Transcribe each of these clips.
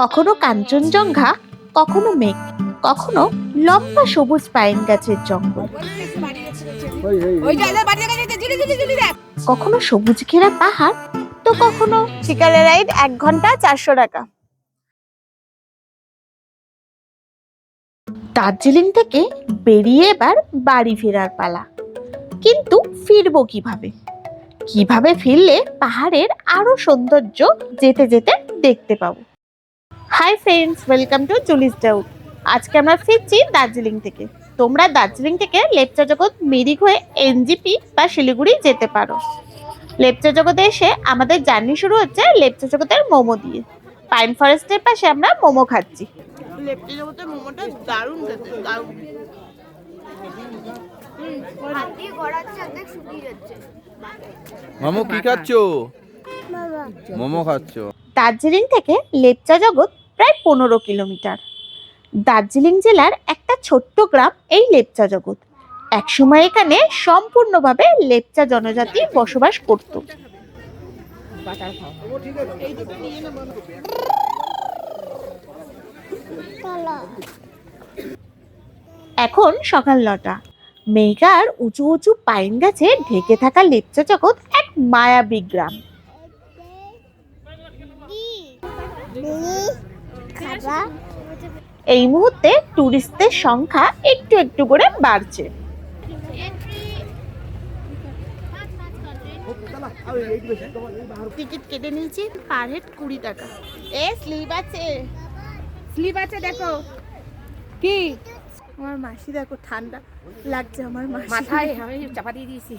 কখনো কাঞ্চনজঙ্ঘা কখনো মেঘ কখনো লম্বা সবুজ পাইন গাছের জঙ্গল। কখনো সবুজ ঘেরা পাহাড় তো কখনো শিকারে রাইড এক ঘণ্টা চারশো টাকা। দার্জিলিং থেকে বেরিয়ে এবার বাড়ি ফেরার পালা। কিন্তু ফিরবো কীভাবে? কীভাবে ফিরলে পাহাড়ের আরও সৌন্দর্য যেতে যেতে দেখতে পাবো? Hi friends welcome to Julie's doubt আজকে আমরা ফিরছি দার্জিলিং থেকে। তোমরা দার্জিলিং থেকে লেপচা জগৎ মিরিক হয়ে এনজিপি বা শিলিগুড়ি যেতে পারো। লেপচা জগতে এসে আমাদের জার্নি শুরু হচ্ছে লেপচা জগতের মোমো দিয়ে। পাইন ফরেস্টের পাশে আমরা মোমো খাচ্ছি। লেপচা জগতের মোমোটা দারুণ খেতে দারুণ। হাত দিয়ে গড়াচ্ছে অর্ধেক শুকিয়ে যাচ্ছে মামু কি খাচ্ছ মোমো খাচ্ছ? দার্জিলিং থেকে লেপচা জগৎ প্রায় পনেরো কিলোমিটার। দার্জিলিং জেলার একটা ছোট্ট গ্রাম এই লেপচা জগৎ। একসময় এখানে সম্পূর্ণভাবে লেপচা জনজাতি বসবাস করত। এখন সকাল নটা। মেঘার উঁচু উঁচু পাইন গাছে ঢেকে থাকা লেপচা জগৎ এক মায়াবী গ্রাম। খাবা এই মুহূর্তে টুরিস্টদের সংখ্যা একটু একটু করে বাড়ছে। টিকিট কেটে নিয়েছি পার হেড কুড়ি টাকা। এ স্লিপ আছে। স্লিপ আছে দেখো। কি? আমার মাসি দেখো ঠান্ডা লাগছে আমার মাথায় আমি চাপা দিয়ে দিয়েছি।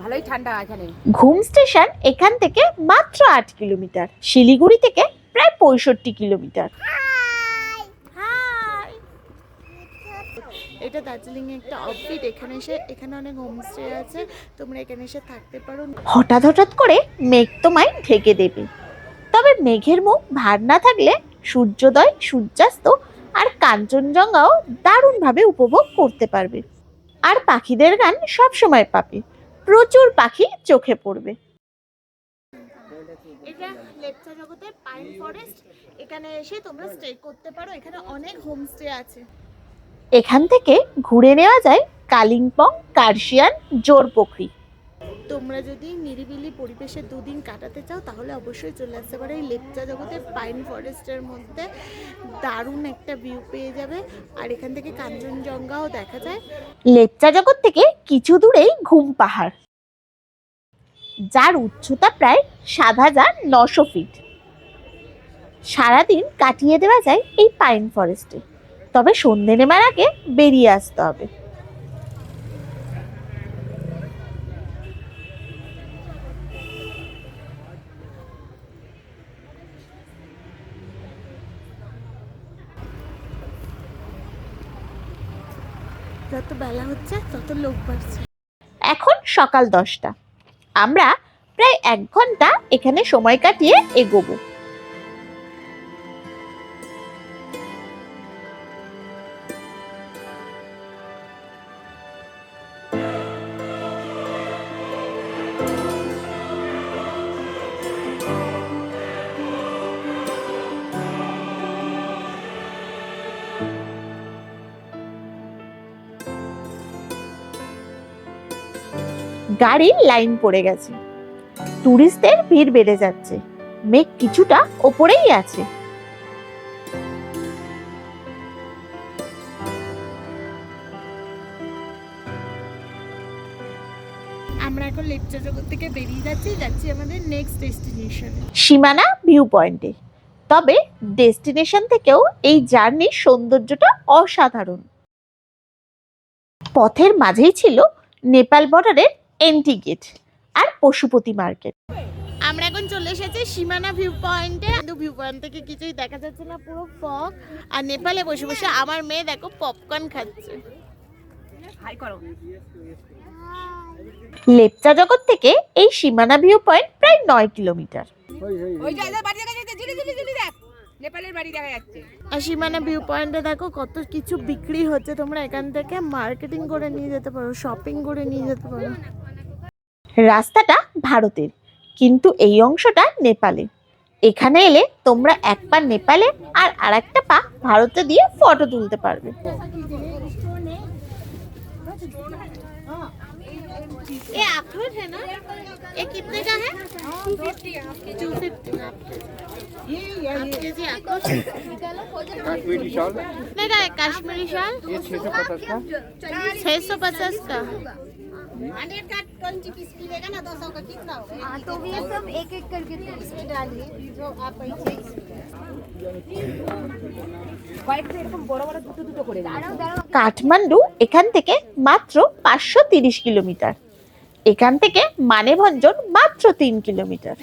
ভালোই ঠান্ডা এখানে। ঘুম স্টেশন এখান থেকে মাত্র আট কিলোমিটার। শিলিগুড়ি থেকে প্রায় পঁয়ষট্টি কিলোমিটার। হাই এটা দার্জিলিং এ একটা অফবিট এখানে এসে এখানে অনেক হোমস্টে আছে তোমরা এখানে এসে থাকতে পারো। হঠাৎ হঠাৎ করে মেঘ তোমায় ঢেকে দেবে। তবে মেঘের মুখ ভার না থাকলে সূর্যোদয় সূর্যাস্ত আর কাঞ্চনজঙ্ঘাও দারুণভাবে উপভোগ করতে পারবে। আর পাখিদের গান সব সময় পাবে। প্রচুর পাখি চোখে পড়বে। এটা লেপচা জগতের পাইন ফরেস্ট। এখানে এসে তোমরা স্টে করতে পারো। এখানে অনেক হোমস্টে আছে। এখান থেকে ঘুরে নেওয়া যায় কালিম্পং কার্শিয়ান জোর জোরপোখরি তোমরা যদি নিরিবিলি পরিবেশে দুদিন কাটাতে চাও তাহলে অবশ্যই চলে আসতে পারো। এই লেপচা জগতের পাইন ফরেস্টের মধ্যে দারুণ একটা ভিউ পেয়ে যাবে। আর এখান থেকে কাঞ্চনজঙ্ঘাও দেখা যায়। লেপচা জগৎ থেকে কিছু দূরেই ঘুম পাহাড়। যার উচ্চতা প্রায় সাত হাজার নশো ফিট। সারাদিন কাটিয়ে দেওয়া যায় এই পাইন ফরেস্টে। তবে সন্ধে নেবার আগে বেরিয়ে আসতে হবে। যত বেলা হচ্ছে তত লোক বাড়ছে। এখন সকাল দশটা। আমরা প্রায় এক ঘণ্টা এখানে সময় কাটিয়ে এগোবো। গাড়ির লাইন পড়ে গেছে। টুরিস্টদের ভিড় বেড়ে যাচ্ছে। মেঘ কিছুটা ওপরেই আছে। আমরা এখন লেপচা জগৎ থেকে বেরিয়ে যাচ্ছি যাচ্ছি আমাদের নেক্সট ডেস্টিনেশনে সীমানা ভিউ পয়েন্টে তবে ডেস্টিনেশন থেকেও এই জার্নির সৌন্দর্যটা অসাধারণ। পথের মাঝেই ছিল নেপাল বর্ডারের এন্টি গেট আর পশুপতি মার্কেট আমরা এখন চলে এসেছি সীমানা ভিউ পয়েন্টে কিন্তু ভিউ পয়েন্ট থেকে কিছুই দেখা যাচ্ছে না পুরো ফগ আর নেপালে বসে বসে আমার মেয়ে দেখো পপকর্ন খাচ্ছে। লেপচা জগৎ থেকে এই সীমানা ভিউ পয়েন্ট প্রায় নয় কিলোমিটার। ওই যে এদের বাড়ি দেখা যাচ্ছে ঝুলি ঝুলি ঝুলি দেখ। নেপালের বাড়ি দেখা যাচ্ছে। আর সীমানা ভিউ পয়েন্টে দেখো কত কিছু বিক্রি হচ্ছে। তোমরা এখান থেকে মার্কেটিং করে নিয়ে যেতে পারো শপিং করে নিয়ে যেতে পারো। রাস্তাটা ভারতের কিন্তু এই অংশটা নেপালে এখানে এলে তোমরা এক পা নেপালে আর আরেকটা পা ভারতে দিয়ে ফটো তুলতে পারবে ये अखरोट है ना ये कितने का है टू फिफ्टी कितने का है काश्मीरी शाल छह सौ पचास का ना दो सौ का कितना होगा तो ये सब एक एक करके इसमें डालिए जो आप কাঠমান্ডু এখান থেকে মাত্র পাঁচশো তিরিশ কিলোমিটার। এখান থেকে মানেভঞ্জন মাত্র তিন কিলোমিটার।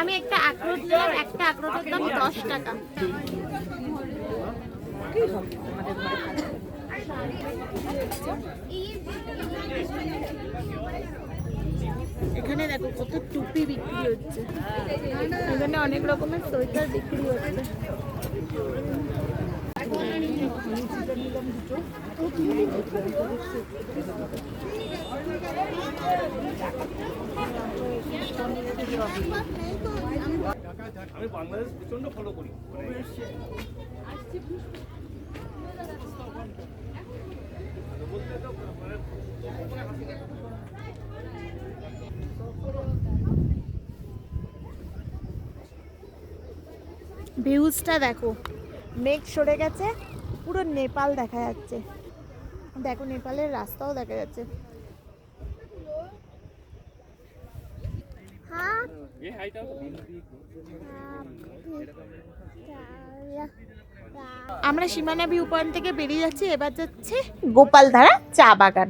আমি একটা আখরোট নিলাম একটা আখরোটের দাম দশ টাকা। এখানে দেখো কত টুপি বিক্রি হচ্ছে। এখানে অনেক রকমের সোয়েটার বিক্রি হচ্ছে। ভিউজটা দেখো। মেঘ সরে গেছে, পুরো নেপাল দেখা যাচ্ছে। দেখো, নেপালের রাস্তাও দেখা যাচ্ছে। আমরা সীমানা ভিউ পয়েন্ট থেকে বেরিয়ে যাচ্ছি, এবার যাচ্ছে গোপালধারা চা বাগান।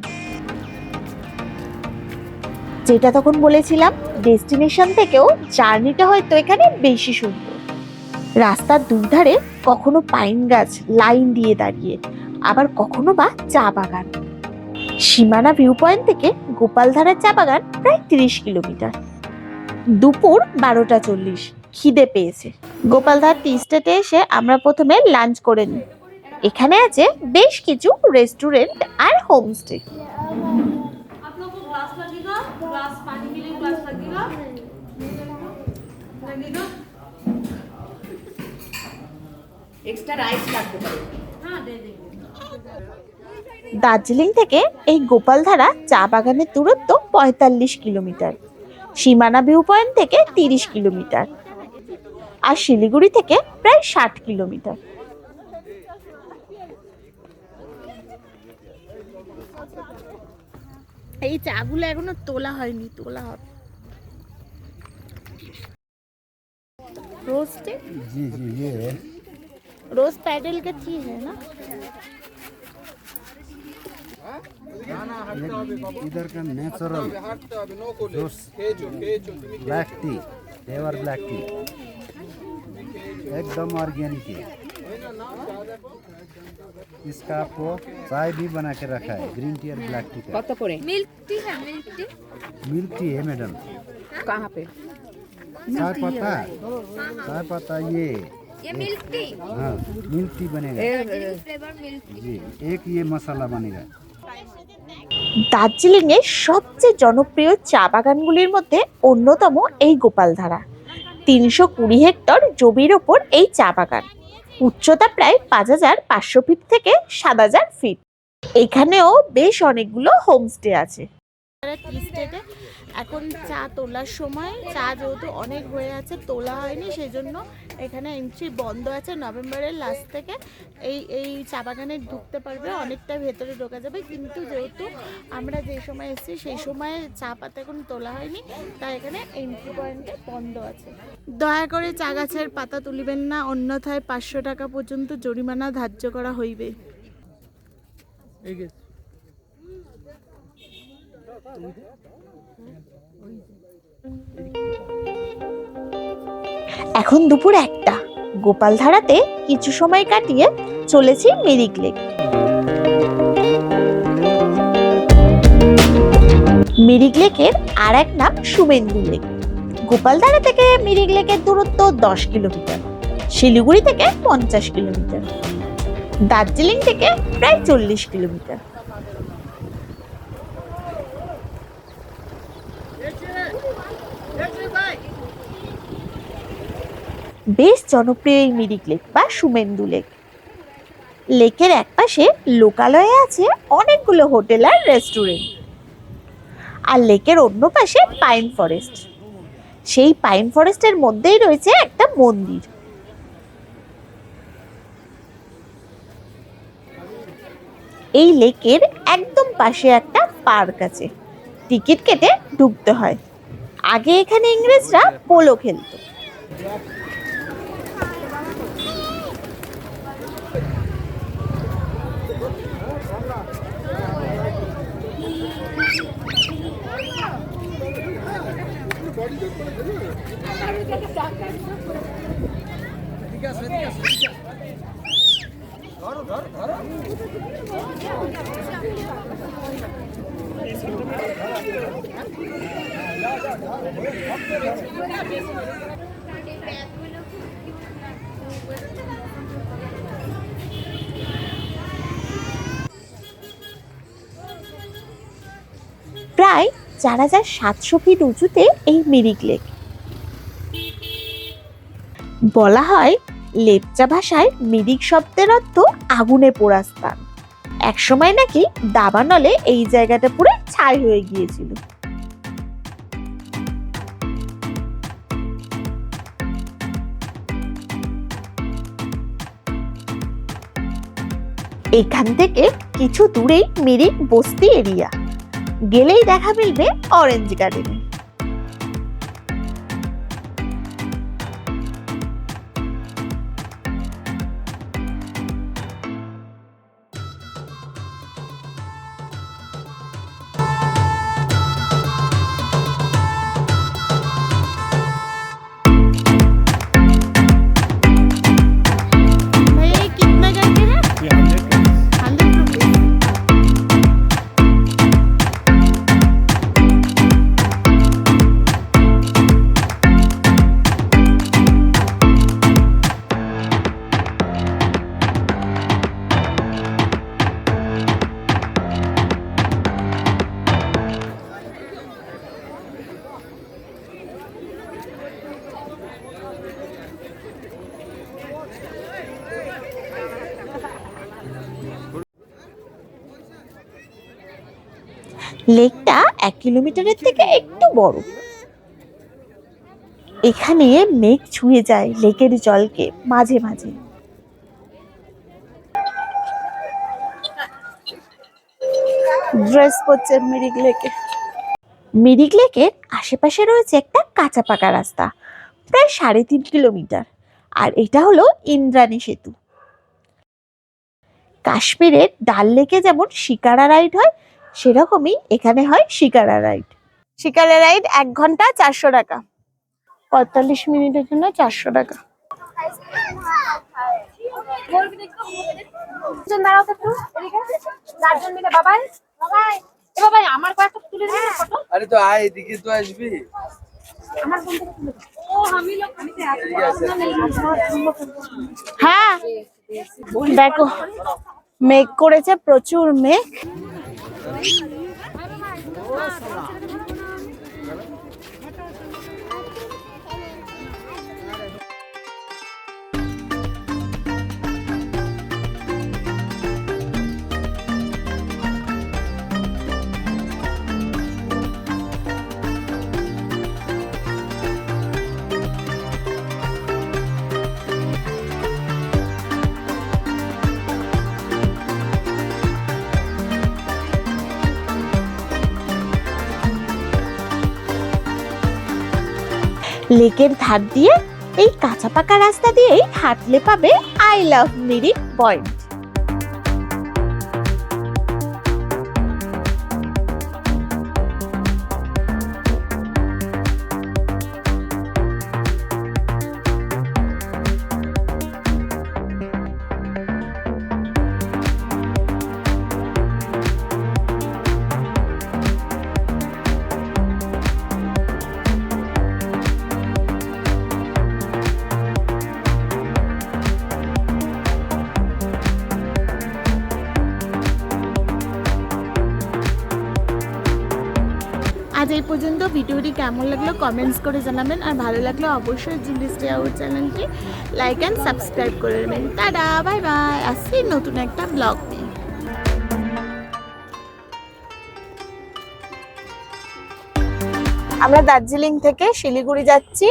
যেটা তখন বলেছিলাম ডেস্টিনেশন থেকেও জার্নিটা হয়তো এখানে বেশি সুন্দর। রাস্তার দুই ধারে কখনো পাইন গাছ লাইন দিয়ে দাঁড়িয়ে, আবার কখনো বা চা বাগান। সীমানা ভিউ পয়েন্ট থেকে গোপালধারা চা বাগান প্রায় তিরিশ কিলোমিটার। দুপুর বারোটা চল্লিশ, খিদে পেয়েছে। গোপালধার টি স্টেটে এসে আমরা প্রথমে লাঞ্চ করে নিই। এখানে আছে বেশ কিছু রেস্টুরেন্ট আর হোমস্টে হ্যাঁ, দার্জিলিং থেকে এই গোপালধারা চা বাগানের দূরত্ব পঁয়তাল্লিশ কিলোমিটার। সীমানা ভিউ পয়েন্ট থেকে তিরিশ কিলোমিটার। আর শিলিগুড়ি থেকে প্রায় ষাট কিলোমিটার। এই চাগুলো এখনও তোলা হয়নি তোলা হবে। জি জি ইয়ে। रोज पैडल करती है ना? इधर का natural black tea flavour black tea एकदम ऑर्गेनिक है। इसका आपको चाय भी बना के रखा है ग्रीन टी और ब्लैक टी का। तो मिल्क टी है मिल्क टी। मिल्क टी है मैडम कहाँ पे? चाय पत्ता चाय पत्ता ये। ये मिल्क टी हाँ मिल्क टी बनेगा फ्लेवर मिल्क जी एक ये मसाला बनेगा দার্জিলিং এর সবচেয়ে জনপ্রিয় চা বাগানগুলির মধ্যে অন্যতম এই গোপালধারা তিনশো কুড়ি হেক্টর জমির ওপর এই চা বাগান উচ্চতা প্রায় পাঁচ হাজার পাঁচশো ফিট থেকে সাত হাজার ফিট এখানেও বেশ অনেকগুলো হোমস্টে আছে এখন চা তোলার সময়, চা যেহেতু অনেক হয়ে আছে, তোলা হয়নি সেই জন্য এখানে এন্ট্রি বন্ধ আছে নভেম্বরের লাস্ট থেকে। এই এই চা বাগানে ঢুকতে পারবে, অনেকটা ভেতরে ঢোকা যাবে, কিন্তু যেহেতু আমরা যে সময় এসেছি, সেই সময় চা পাতা এখন তোলা হয়নি, তাই এখানে এন্ট্রি পয়েন্টে বন্ধ আছে। দয়া করে চা গাছের পাতা তুলিবেন না, অন্যথায় পাঁচশো টাকা পর্যন্ত জরিমানা ধার্য করা হইবে। এখন দুপুর একটা। গোপালধারাতে কিছু সময় কাটিয়ে চলেছি মিরিক লেক। মিরিক লেকের আর এক নাম শুভেন্দু লেক। গোপালধারা থেকে মিরিক লেকের দূরত্ব দশ কিলোমিটার। শিলিগুড়ি থেকে পঞ্চাশ কিলোমিটার। দার্জিলিং থেকে প্রায় চল্লিশ কিলোমিটার। বেশ জনপ্রিয় এই মিরিক লেক বা সুমেন্দু লেক। লেকের একপাশে লোকালয়ে আছে অনেকগুলো হোটেল আর রেস্টুরেন্ট। আর লেকের অন্য পাশে পাইন ফরেস্ট। সেই পাইন ফরেস্টের মধ্যেই রয়েছে একটা মন্দির। এই লেকের একদম পাশে একটা পার্ক আছে। টিকিট কেটে ঢুকতে হয়। আগে এখানে ইংরেজরা পোলো খেলতো। প্রায় চার হাজার সাতশো ফিট উঁচুতে এই মিরিক লেক। বলা হয়, লেপচা ভাষায় মিরিক শব্দের অর্থ আগুনে পোড়া স্থান। একসময় নাকি দাবানলে এই জায়গাটা পুরো ছাই হয়ে গিয়েছিল। এখান থেকে কিছু দূরেই মিরিক বস্তি এরিয়া। গেলেই দেখা মিলবে অরেঞ্জ গার্ডেনে লেকটা এক কিলোমিটারের থেকে একটু বড়। এখানে মেঘ ছুঁয়ে যায় লেকের জলকে মাঝে মাঝে। ড্রেস পরছে মিরিক লেকে। মিরিক লেকের আশেপাশে রয়েছে একটা কাঁচা পাকা রাস্তা, প্রায় সাড়ে তিন কিলোমিটার, আর এটা হলো ইন্দ্রাণী সেতু। কাশ্মীরের ডাল লেকে যেমন শিকারা রাইড হয় সেরকমই এখানে হয় শিকারা রাইড। শিকারা রাইড এক ঘণ্টা চারশো টাকা। পঁয়তাল্লিশ মিনিটের জন্য চারশো টাকা। আরে তো আয় এদিকে তো আসবি। হ্যাঁ। দেখো মেঘ করেছে প্রচুর মেঘ 饿死了。লেকের ধার দিয়ে এই কাঁচা পাকা রাস্তা দিয়েই হাঁটলে পাবে আই লাভ মিরিক পয়েন্ট ভিডিওটি কেমন লাগল কমেন্টস করে জানাবেন। আর ভালো লাগল অবশ্যই জিনিস আউট চ্যানেলটি লাইক অ্যান্ড সাবস্ক্রাইব করে নেবেন। টাটা বাই বাই আসছি নতুন একটা ব্লগ নিয়ে। আমরা দার্জিলিং থেকে শিলিগুড়ি যাচ্ছি।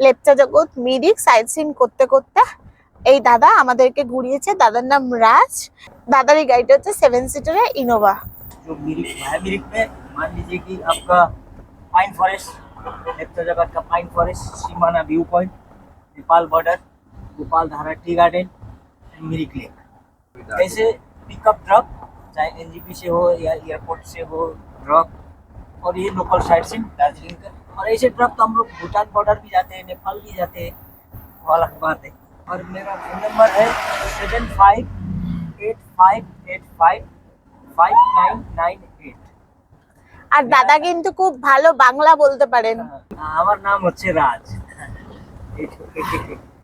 লেপচা জগৎ, মিরিক সাইড সিন করতে করতে। এই দাদা আমাদেরকে ঘুরিয়েছে, দাদার নাম রাজ। দাদার এই গাড়িটা হচ্ছে সেভেন সিটারে ইনোভা মিরিক মিরিক মান লিজিয়ে কি पाइन फॉरेस्ट नेत्रजगत का pine forest Simana view point Nepal border Gopal Dhara tea garden and Mirik lake ऐसे पिकअप ट्रक चाहे एनजीपी से हो या एयरपोर्ट से हो ट्रक और ये लोकल साइड से दार्जिलिंग का। और ऐसे ट्रक तो हम लोग भूटान बॉर्डर भी जाते हैं नेपाल भी जाते हैं वाला बात है। और मेरा फ़ोन नंबर है seven five eight five eight five five nine nine আর দাদা কিন্তু খুব ভালো বাংলা বলতে পারেন আমার নাম হচ্ছে রাজ।